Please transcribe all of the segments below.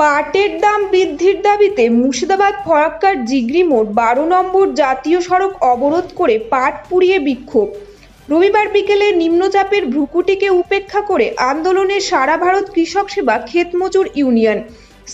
পাটের দাম বৃদ্ধির দাবিতে মুর্শিদাবাদ ফরাক্কার জিগরি মোড় বারো নম্বর জাতীয় সড়ক অবরোধ করে পাট পুড়িয়ে বিক্ষোভ। রবিবার বিকেলে নিম্নচাপের ভ্রুকুটিকে উপেক্ষা করে আন্দোলনে সারা ভারত কৃষক সেবা ক্ষেতমজুর ইউনিয়ন,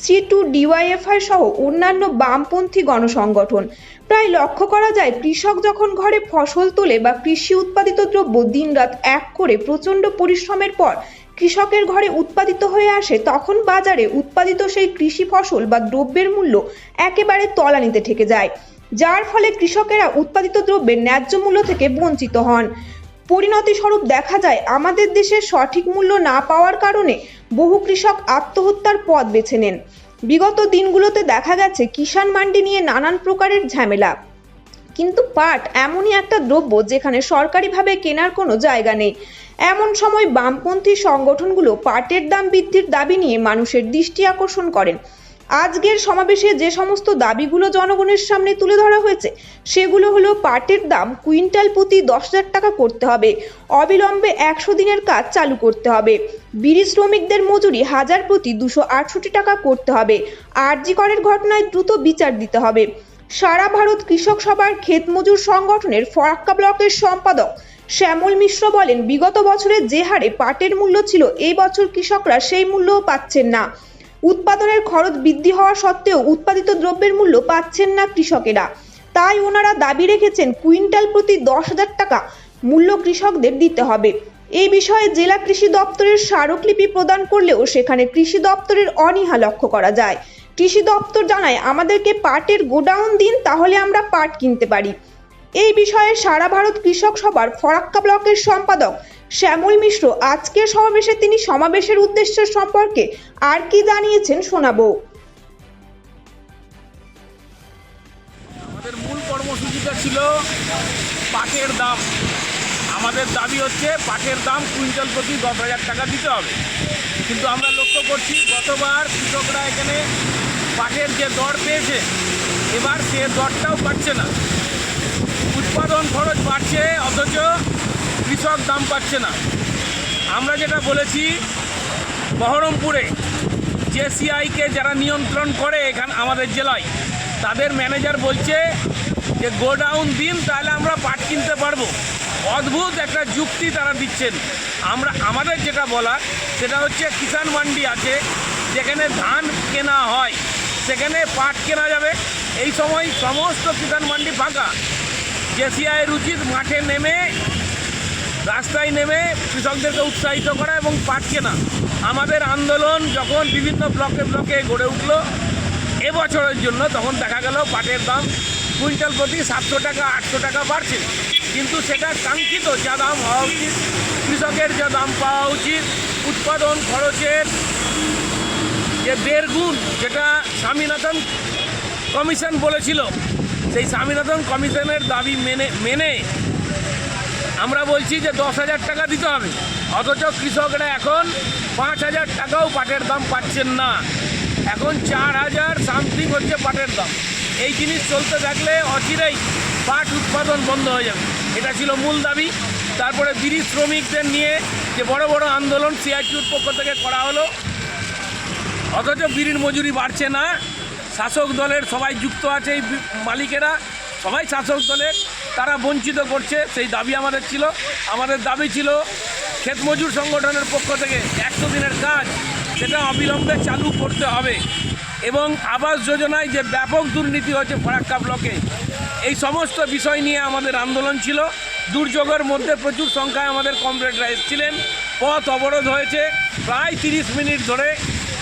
সি টু ডিওয়াইএফআই সহ অন্যান্য বামপন্থী গণসংগঠন। প্রায় লক্ষ্য করা যায়, কৃষক যখন ঘরে ফসল তোলে বা কৃষি উৎপাদিত দ্রব্য দিনরাত এক করে প্রচণ্ড পরিশ্রমের পর কৃষকের ঘরে উৎপাদিত হয়ে আসে, তখন বাজারে উৎপাদিত সেই কৃষি ফসল বা দ্রব্যের মূল্য একেবারে তলানিতে ঠেকে যায়, যার ফলে কৃষকেরা উৎপাদিত দ্রব্যের ন্যায্য মূল্য থেকে বঞ্চিত হন। পরিণতি স্বরূপ দেখা যায়, আমাদের দেশে সঠিক মূল্য না পাওয়ার কারণে বহু কৃষক আত্মহত্যার পথ বেছে নেন। বিগত দিনগুলোতে দেখা গেছে, কিষাণ মান্ডি নিয়ে নানান প্রকারের ঝামেলা। কিন্তু পাট এমনই একটা দ্রব্য যেখানে সরকারিভাবে কেনার কোনো জায়গা নেই। এমন সময় বামপন্থী সংগঠনগুলো পাটের দাম বৃদ্ধির দাবি নিয়ে মানুষের দৃষ্টি আকর্ষণ করেন। আজকের সমাবেশে যে সমস্ত দাবিগুলো জনগণের সামনে তুলে ধরা হয়েছে, সেগুলো হলো পাটের দাম কুইন্টাল প্রতি দশ হাজার টাকা করতে হবে, অবিলম্বে একশো দিনের কাজ চালু করতে হবে, বিড়ি শ্রমিকদের মজুরি হাজার প্রতি দুশো আটষট্টি টাকা করতে হবে, আরজি করের ঘটনায় দ্রুত বিচার দিতে হবে। সারা ভারত কৃষক সভার ক্ষেত মজুর সংগঠনের ফরাক্কা ব্লকের সম্পাদক শ্যামল মিশ্র বলেন, বিগত বছরে যে হারে পাটের মূল্য ছিল, এই বছর কৃষকরা সেই মূল্যও পাচ্ছেন না। উৎপাদনের খরচ বৃদ্ধি হওয়া সত্ত্বেও উৎপাদিত দ্রব্যের মূল্য পাচ্ছেন না কৃষকেরা। তাই ওনারা দাবি রেখেছেন, কুইন্টাল প্রতি দশ হাজার টাকা মূল্য কৃষকদের দিতে হবে। এই বিষয়ে জেলা কৃষি দপ্তরের স্মারকলিপি প্রদান করলেও সেখানে কৃষি দপ্তরের অনীহা লক্ষ্য করা যায়। কৃষি দপ্তর জানায়, আমাদেরকে পাটের গোডাউন দিন, তাহলে আমরা পাট কিনতে পারি। এই বিষয়ে সারা ভারত কৃষক সভার ফরাক্কা ব্লকের সম্পাদক শ্যামল মিশ্র আজকের সমাবেশে তিনি সমাবেশের উদ্দেশ্য সম্পর্কে আর কি জানিয়েছেন শোনাবো। আমাদের মূল কর্মসূচিটা ছিল পাটের দাম। আমাদের দাবি হচ্ছে পাটের দাম কুইন্টাল প্রতি দশ হাজার টাকা দিতে হবে। কিন্তু আমরা লক্ষ্য করছি গতবার কৃষকরা এখানে পাটের যে দর পেয়েছে, এবার সে দরটাও পাচ্ছে না। উৎপাদন খরচ বাড়ছে, অথচ কৃষক দাম পাচ্ছে না। আমরা যেটা বলেছি, বহরমপুরে জেসিআইকে যারা নিয়ন্ত্রণ করে এখান, আমাদের জেলায়, তাদের ম্যানেজার বলছে যে, গোডাউন দিন, তাহলে আমরা পাট কিনতে পারব। অদ্ভুত একটা যুক্তি তারা দিচ্ছেন। আমরা, আমাদের যেটা বলার, সেটা হচ্ছে, কিষাণ মান্ডি আছে, যেখানে ধান কেনা হয়। সেখানে পাট কেনা যাবে। এই সময় সমস্ত কিষাণ মান্ডি ফাঁকা। জেসিআইয়ের উচিত মাঠে নেমে, রাস্তায় নেমে কৃষকদেরকে উৎসাহিত করা এবং পাট কেনা। আমাদের আন্দোলন যখন বিভিন্ন ব্লকে ব্লকে গড়ে উঠল, এবছরের জন্য তখন দেখা গেল পাটের দাম কুইন্টাল প্রতি সাতশো টাকা, আটশো টাকা বাড়ছে। কিন্তু সেটা কাঙ্ক্ষিত যা দাম হওয়া উচিত। কৃষকের যা দাম পাওয়া উচিত। উৎপাদন খরচের যে দেড় গুণ যেটা স্বামীনাথন কমিশন বলেছিল, সেই স্বামীনাথন কমিশনের দাবি মেনে মেনে আমরা বলছি যে দশ হাজার টাকা দিতে হবে। অথচ কৃষকরা এখন পাঁচ হাজার টাকাও পাটের দাম পাচ্ছেন না। এখন চার হাজার সামথিং হচ্ছে পাটের দাম। এই জিনিস চলতে থাকলে অচিরেই পাট উৎপাদন বন্ধ হয়ে যাবে। এটা ছিল মূল দাবি। তারপরে বিড়ি শ্রমিকদের নিয়ে যে বড় বড় আন্দোলন সিআইটিউর পক্ষ থেকে করা হলো অথচ বিড়ির মজুরি বাড়ছে না। শাসক দলের সবাই যুক্ত আছে এই মালিকেরা। সবাই শাসক দলের, তারা বঞ্চিত করছে, সেই দাবি আমাদের ছিল। আমাদের দাবি ছিল ক্ষেত মজুর সংগঠনের পক্ষ থেকে একশো দিনের কাজ, সেটা অবিলম্বে চালু করতে হবে। এবং আবাস যোজনায় যে ব্যাপক দুর্নীতি হচ্ছে ফরাক্কা ব্লকে, এই সমস্ত বিষয় নিয়ে আমাদের আন্দোলন ছিল। দুর্যোগের মধ্যে প্রচুর সংখ্যায় আমাদের কমরেডরা এসেছিলেন। পথ অবরোধ হয়েছে। প্রায় তিরিশ মিনিট ধরে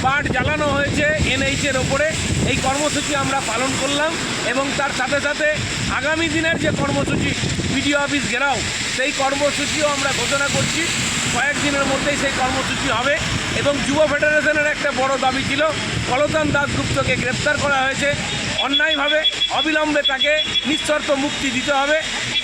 পাট জ্বালানো হয়েছে এনএইচের ওপরে। এই কর্মসূচি আমরা পালন করলাম এবং তার সাথে সাথে আগামী দিনের যে কর্মসূচি বিডিও অফিস ঘেরাও, সেই কর্মসূচিও আমরা ঘোষণা করছি। কয়েকদিনের মধ্যেই সেই কর্মসূচি হবে এবং যুব ফেডারেশনের একটা বড় দাবি ছিল কলতান দাসগুপ্তকে গ্রেপ্তার করা হয়েছে। অন্যায়ভাবে অবিলম্বে তাকে নিঃশর্ত মুক্তি দিতে হবে।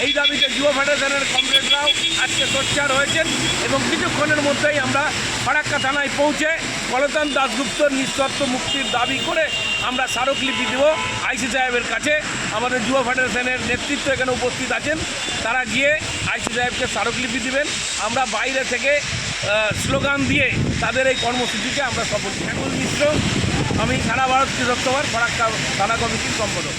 এই দাবিতে যুব ফেডারেশনের কমরেডরাও আজকে সোচ্চার হয়েছেন এবং কিছুক্ষণের মধ্যেই আমরা ফারাক্কা থানায় পৌঁছে কলতান দাসগুপ্ত নিঃশর্ত মুক্তির দাবি করে আমরা স্মারকলিপি দেব আইসি সাহেবের কাছে। আমাদের যুব ফেডারেশনের নেতৃত্ব এখানে উপস্থিত আছেন। তারা গিয়ে আইসি সাহেবকে স্মারকলিপি দিবেন। আমরা বাইরে থেকে স্লোগান দিয়ে তাদের এই কর্মসূচিকে আমরা সফল মিশ্র, আমি সারা ভারত কৃষক সভার ফারাক্কা থানা কমিটির সম্পাদক।